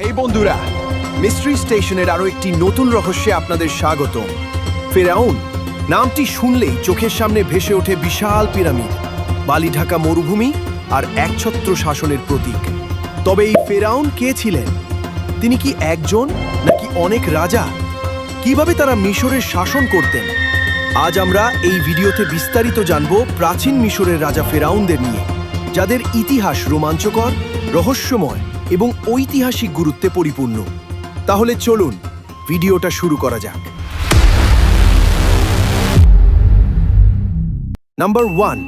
হেই বন্ধুরা মিস্ট্রি স্টেশনের আরও একটি নতুন রহস্যে আপনাদের স্বাগতম। ফেরাউন, নামটি শুনলেই চোখের সামনে ভেসে ওঠে বিশাল পিরামিড বালি ঢাকা মরুভূমি আর একছত্র শাসনের প্রতীক। তবে এই ফেরাউন কে ছিলেন? তিনি কি একজন নাকি অনেক রাজা? কীভাবে তারা মিশরের শাসন করতেন? আজ আমরা এই ভিডিওতে বিস্তারিত জানব প্রাচীন মিশরের রাজা ফেরাউনদের নিয়ে, যাদের ইতিহাস রোমাঞ্চকর, রহস্যময় এবং ঐতিহাসিক গুরুত্বে পরিপূর্ণ। তাহলে চলুন, ভিডিওটা শুরু করা যাক। নাম্বার ওয়ান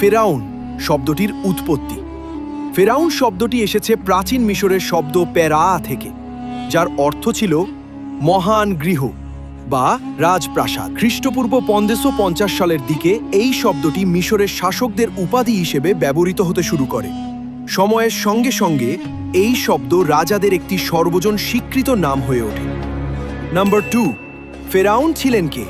ফেরাউন শব্দটির উৎপত্তি। ফেরাউন শব্দটি এসেছে প্রাচীন মিশরের শব্দ প্যারা থেকে, যার অর্থ ছিল মহান গৃহ বা রাজপ্রাসাদ। খ্রিস্টপূর্ব পঞ্চাশো পঞ্চাশ সালের দিকে এই শব্দটি মিশরের শাসকদের উপাধি হিসেবে ব্যবহৃত হতে শুরু করে। সময়ের সঙ্গে সঙ্গে এই শব্দ রাজাদের একটি সর্বজন স্বীকৃত নাম হয়ে ওঠে। নাম্বার টু ফেরাউন ছিলেন কে?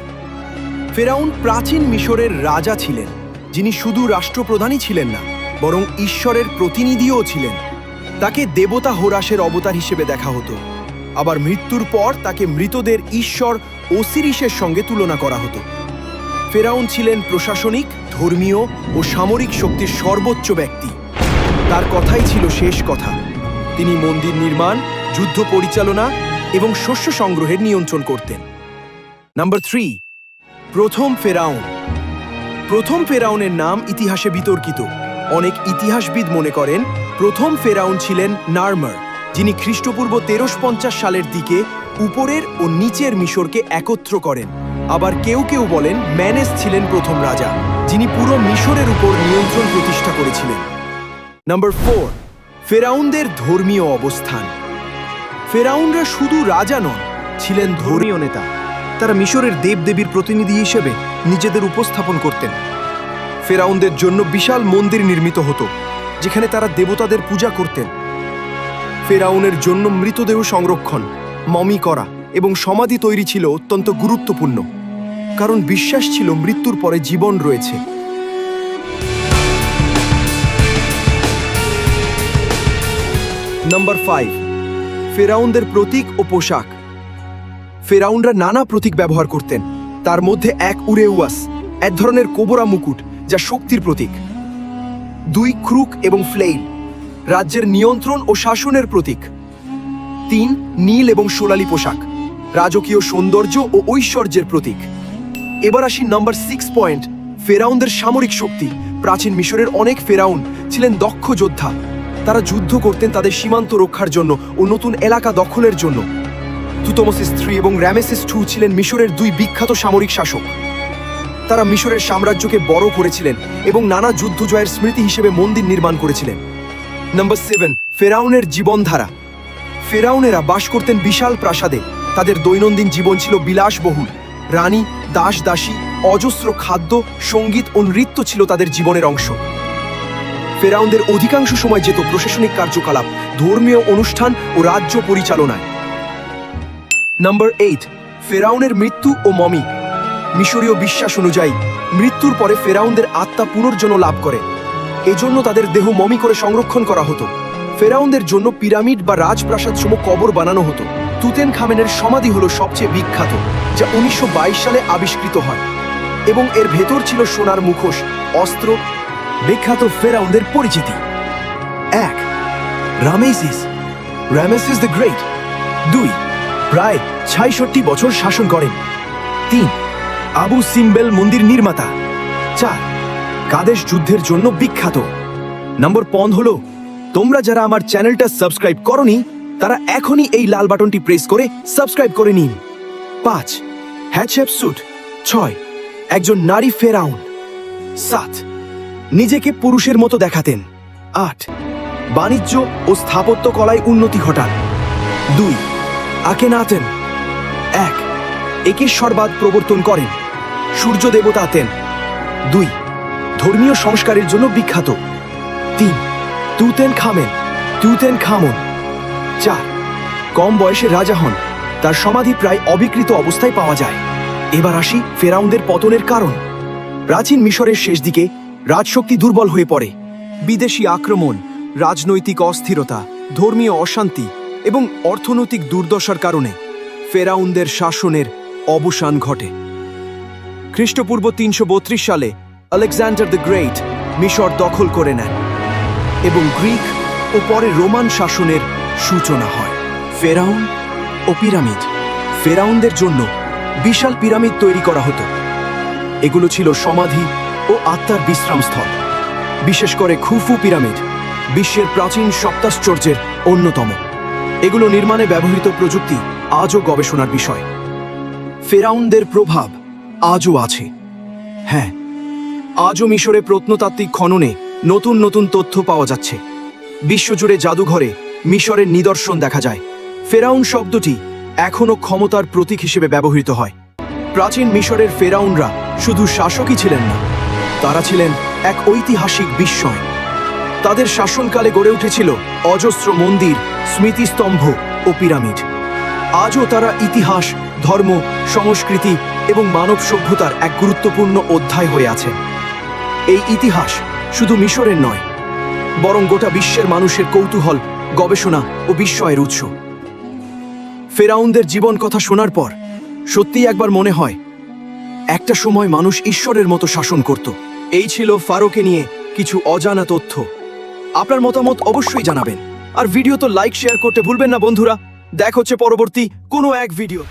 ফেরাউন প্রাচীন মিশরের রাজা ছিলেন, যিনি শুধু রাষ্ট্রপ্রধানই ছিলেন না, বরং ঈশ্বরের প্রতিনিধিও ছিলেন। তাকে দেবতা হোরাসের অবতার হিসেবে দেখা হতো। আবার মৃত্যুর পর তাকে মৃতদের ঈশ্বর ওসিরিসের সঙ্গে তুলনা করা হতো। ফেরাউন ছিলেন প্রশাসনিক, ধর্মীয় ও সামরিক শক্তির সর্বোচ্চ ব্যক্তি। তার কথাই ছিল শেষ কথা। তিনি মন্দির নির্মাণ, যুদ্ধ পরিচালনা এবং শস্য সংগ্রহের নিয়ন্ত্রণ করতেন। নাম্বার থ্রি, প্রথম ফেরাউন। প্রথম ফেরাউনের নাম ইতিহাসে বিতর্কিত। অনেক ইতিহাসবিদ মনে করেন, প্রথম ফেরাউন ছিলেন নার্মার, যিনি খ্রিস্টপূর্ব তেরোশো পঞ্চাশ সালের দিকে উপরের ও নিচের মিশরকে একত্র করেন। আবার কেউ কেউ বলেন, ম্যানেস ছিলেন প্রথম রাজা, যিনি পুরো মিশরের উপর নিয়ন্ত্রণ প্রতিষ্ঠা করেছিলেন। নাম্বার ফোর ফেরাউনদের ধর্মীয় অবস্থান। ফেরাউনরা শুধু রাজা নন, ছিলেন ধর্মীয় নেতা। তারা মিশরের দেবদেবীর প্রতিনিধি হিসেবে নিজেদের উপস্থাপন করতেন। ফেরাউনদের জন্য বিশাল মন্দির নির্মিত হতো, যেখানে তারা দেবতাদের পূজা করতেন। ফেরাউনের জন্য মৃতদেহ সংরক্ষণ, মমি করা এবং সমাধি তৈরি ছিল অত্যন্ত গুরুত্বপূর্ণ। কারণ বিশ্বাস ছিল মৃত্যুর পরে জীবন রয়েছে। নাম্বার ফাইভ ফেরাউনদের প্রতীক ও পোশাক। ফেরাউনরা নানা প্রতীক ব্যবহার করতেন। তার মধ্যে এক উরেউয়াস, এক ধরনের কোবরা মুকুট, যা শক্তির প্রতীক। দুই ক্রুক এবং ফ্লেইল, রাজ্যের নিয়ন্ত্রণ ও শাসনের প্রতীক। তিন নীল এবং সোনালী পোশাক, রাজকীয় সৌন্দর্য ও ঐশ্বর্যের প্রতীক। এবার আসি নাম্বার সিক্স পয়েন্ট ফেরাউনদের সামরিক শক্তি। প্রাচীন মিশরের অনেক ফেরাউন ছিলেন দক্ষ যোদ্ধা। তারা যুদ্ধ করতেন তাদের সীমান্ত রক্ষার জন্য ও নতুন এলাকা দখলের জন্য। তুতমসিস থ্রি এবং র্যামেসিস টু ছিলেন মিশরের দুই বিখ্যাত সামরিক শাসক। তারা মিশরের সাম্রাজ্যকে বড় করেছিলেন এবং নানা যুদ্ধ জয়ের স্মৃতি হিসেবে মন্দির নির্মাণ করেছিলেন। নাম্বার সেভেন, ফেরাউনের জীবনধারা। ফেরাউনেরা বাস করতেন বিশাল প্রাসাদে। তাদের দৈনন্দিন জীবন ছিল বিলাসবহুল। রানী দাস দাসী অজস্র খাদ্য, সংগীত ও নৃত্য ছিল তাদের জীবনের অংশ। ফেরাউনদের অধিকাংশ সময় যেত প্রশাসনিক কার্যকলাপ, ধর্মীয় অনুষ্ঠান ও রাজ্য পরিচালনায়। নাম্বার এইট ফেরাউনের মৃত্যু ও মমি। মিশরীয় বিশ্বাস অনুযায়ী, মৃত্যুর পরে ফেরাউনদের আত্মা পুনর্জন্ম লাভ করে। এজন্য তাদের দেহ মমি করে সংরক্ষণ করা হতো। ফেরাউনদের জন্য পিরামিড বা রাজপ্রাসাদ সম কবর বানানো হতো। তুতেন খামেনের সমাধি হলো সবচেয়ে বিখ্যাত, যা উনিশশো বাইশ সালে আবিষ্কৃত হয়। এবং এর ভেতর ছিল সোনার মুখোশ, অস্ত্র বিখ্যাত ফেরাউনদের পরিচিতি। এক, রামেসিস। Ramesses the great. দুই, প্রায় ছাইষট্টি বছর শাসন করেন। তিন, আবু সিম্বেল মন্দির নির্মাতা। চার, কাদেশ যুদ্ধের জন্য বিখ্যাত। নম্বর পন হলো, তোমরা যারা আমার চ্যানেলটা সাবস্ক্রাইব করনি, তারা এখনই এই লাল বাটনটি প্রেস করে সাবস্ক্রাইব করে নিন। পাঁচ হ্যাচএপ স্যুট। ছয়, একজন নারী ফেরাউন। সাত নিজেকে পুরুষের মতো দেখাতেন। আট, বাণিজ্য ও স্থাপত্য কলায় উন্নতি ঘটান। দুই আকেনাতেন এক, একেশ্বরবাদ প্রবর্তন করেন। সূর্য দেবতা আতেন দুই, ধর্মীয় সংস্কারের জন্য বিখ্যাত। তিন, তুতেন খামেন। তুতেন খামন। চার, কম বয়সে রাজা হন। তার সমাধি প্রায় অবিকৃত অবস্থায় পাওয়া যায়। এবার আসি ফেরাউনদের পতনের কারণ। প্রাচীন মিশরের শেষ দিকে রাজশক্তি দুর্বল হয়ে পড়ে। বিদেশি আক্রমণ, রাজনৈতিক অস্থিরতা, ধর্মীয় অশান্তি এবং অর্থনৈতিক দুর্দশার কারণে ফেরাউনদের শাসনের অবসান ঘটে। খ্রিস্টপূর্ব তিনশো বত্রিশ সালে আলেকজান্ডার দ্য গ্রেট মিশর দখল করে নেন এবং গ্রিক ও পরে রোমান শাসনের সূচনা হয়। ফেরাউন ও পিরামিড। ফেরাউনদের জন্য বিশাল পিরামিড তৈরি করা হতো। এগুলো ছিল সমাধি ও আত্মার বিশ্রামস্থল বিশেষ করে খুফু পিরামিড, বিশ্বের প্রাচীন সপ্তাশ্চর্যের অন্যতম। এগুলো নির্মাণে ব্যবহৃত প্রযুক্তি আজও গবেষণার বিষয়। ফেরাউনদের প্রভাব আজও আছে। হ্যাঁ আজও মিশরে প্রত্নতাত্ত্বিক খননে নতুন নতুন তথ্য পাওয়া যাচ্ছে। বিশ্বজুড়ে জাদুঘরে মিশরের নিদর্শন দেখা যায়। ফেরাউন শব্দটি এখনও ক্ষমতার প্রতীক হিসেবে ব্যবহৃত হয়। প্রাচীন মিশরের ফেরাউনরা শুধু শাসকই ছিলেন না তারা ছিলেন এক ঐতিহাসিক বিস্ময়। তাদের শাসনকালে গড়ে উঠেছিল অজস্র মন্দির, স্মৃতিস্তম্ভ ও পিরামিড। আজও তারা ইতিহাস, ধর্ম, সংস্কৃতি এবং মানব সভ্যতার এক গুরুত্বপূর্ণ অধ্যায় হয়ে আছে। এই ইতিহাস শুধু মিশরের নয়, বরং গোটা বিশ্বের মানুষের কৌতূহল, গবেষণা ও বিস্ময়ের উৎস। ফেরাউনদের জীবন কথা শোনার পর সত্যিই একবার মনে হয়, একটা সময় মানুষ ঈশ্বরের মতো শাসন করত। এই ছিল ফারোকে নিয়ে কিছু অজানা তথ্য। আপনার মতামত অবশ্যই জানাবেন। আর ভিডিও তো লাইক শেয়ার করতে ভুলবেন না বন্ধুরা। দেখ হচ্ছে পরবর্তী কোনো এক ভিডিও